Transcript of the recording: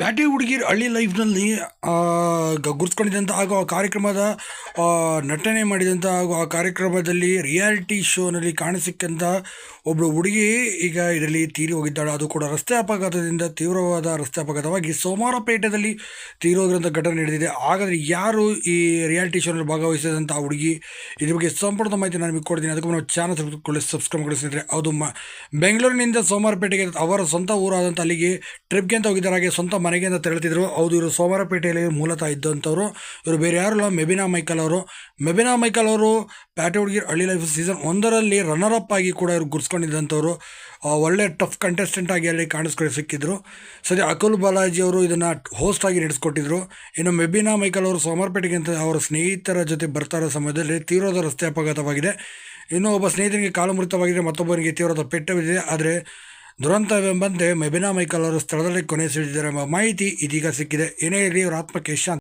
ಪ್ಯಾಟೆ ಹುಡುಗಿರ್ ಹಳ್ಳಿ ಲೈಫ್ನಲ್ಲಿ ಗುರ್ಸ್ಕೊಂಡಿದ್ದಂಥ ಹಾಗೂ ಆ ಕಾರ್ಯಕ್ರಮದ ನಟನೆ ಮಾಡಿದಂಥ ಹಾಗೂ ಆ ಕಾರ್ಯಕ್ರಮದಲ್ಲಿ ರಿಯಾಲಿಟಿ ಶೋನಲ್ಲಿ ಕಾಣಸಿಕ್ಕಂಥ ಒಬ್ಬಳು ಹುಡುಗಿ ಈಗ ಇದರಲ್ಲಿ ತೀರಿ ಹೋಗಿದ್ದಾಳೆ. ಅದು ಕೂಡ ರಸ್ತೆ ಅಪಘಾತದಿಂದ ತೀವ್ರವಾದ ರಸ್ತೆ ಅಪಘಾತವಾಗಿ ಸೋಮವಾರಪೇಟೆಯಲ್ಲಿ ತೀರಿ ಹೋಗಿರೋಂಥ ಘಟನೆ ನಡೆದಿದೆ. ಹಾಗಾದರೆ ಯಾರು ಈ ರಿಯಾಲಿಟಿ ಶೋನಲ್ಲಿ ಭಾಗವಹಿಸಿದಂಥ ಆ ಹುಡುಗಿ? ಇದ್ರ ಬಗ್ಗೆ ಸಂಪೂರ್ಣ ಮಾಹಿತಿ ನಾನು ನಿಮಗೆ ಕೊಡ್ತೀನಿ. ಅದಕ್ಕೂ ನಾವು ಚಾನಲ್ ಸಬ್ಸ್ಕ್ರೈಬ್ ಸಬ್ಸ್ಕ್ರೈಬ್ ಮಾಡಿಸಿದ್ರೆ ಅದು ಬೆಂಗಳೂರಿನಿಂದ ಸೋಮವಾರಪೇಟೆಗೆ ಅವರ ಸ್ವಂತ ಊರಾದಂಥ ಅಲ್ಲಿಗೆ ಟ್ರಿಪ್ಗೆ ಅಂತ ಹೋಗಿದ್ದಾರೆ. ಹಾಗೆ ಸ್ವಂತ ಮನೆಗೆ ಅಂತ ತೆರಳುತ್ತಿದ್ರು ಹೌದು, ಇವರು ಸೋಮವಾರಪೇಟೆಯಲ್ಲಿ ಮೂಲತಃ ಇದ್ದಂಥವ್ರು. ಇವರು ಬೇರೆ ಯಾರಲ್ಲ ಮೆಬಿನಾ ಮೈಕಲ್ ಅವರು. ಮೆಬಿನಾ ಮೈಕಲ್ ಅವರು ಪ್ಯಾಟೆ ಹುಡುಗಿರ್ ಹಳ್ಳಿ ಲೈಫ್ ಸೀಸನ್ ಒಂದರಲ್ಲಿ ರನ್ನರ್ ಅಪ್ ಆಗಿ ಕೂಡ ಇವರು ಗುರ್ಸ್ಕೊಂಡಿದ್ದಂಥವ್ರು. ಒಳ್ಳೆ ಟಫ್ ಕಂಟೆಸ್ಟೆಂಟ್ ಆಗಿ ಅಲ್ಲಿ ಕಾಣಿಸ್ಕೊಂಡು ಸಿಕ್ಕಿದ್ರು. ಸದ್ಯ ಅಕುಲ್ ಬಾಲಾಜಿ ಅವರು ಇದನ್ನು ಹೋಸ್ಟ್ ಆಗಿ ನಡೆಸ್ಕೊಟ್ಟಿದ್ರು. ಇನ್ನು ಮೆಬಿನಾ ಮೈಕಲ್ ಅವರು ಸೋಮವಾರಪೇಟೆಗೆ ಅಂತ ಅವರ ಸ್ನೇಹಿತರ ಜೊತೆ ಬರ್ತಾ ಸಮಯದಲ್ಲಿ ತೀವ್ರದ ರಸ್ತೆ ಅಪಘಾತವಾಗಿದೆ. ಇನ್ನು ಒಬ್ಬ ಸ್ನೇಹಿತನಿಗೆ ಕಾಲು ಮೃತವಾಗಿದೆ ಮತ್ತೊಬ್ಬರಿಗೆ ತೀವ್ರವಾದ ಪೆಟ್ಟವಿದೆ ಆದರೆ ದುರಂತವೆಂಬಂತೆ ಮೆಬಿನಾ ಮೈಕಲ್ ಅವರು ಸ್ಥಳದಲ್ಲಿ ಕೊನೆ ಸಿಡಿದರೆಂಬ ಮಾಹಿತಿ ಇದೀಗ ಸಿಕ್ಕಿದೆ. ಏನೇ ಇರಲಿ ಅವರ ಆತ್ಮಕ್ಕೆ ಶಾಂತಿ.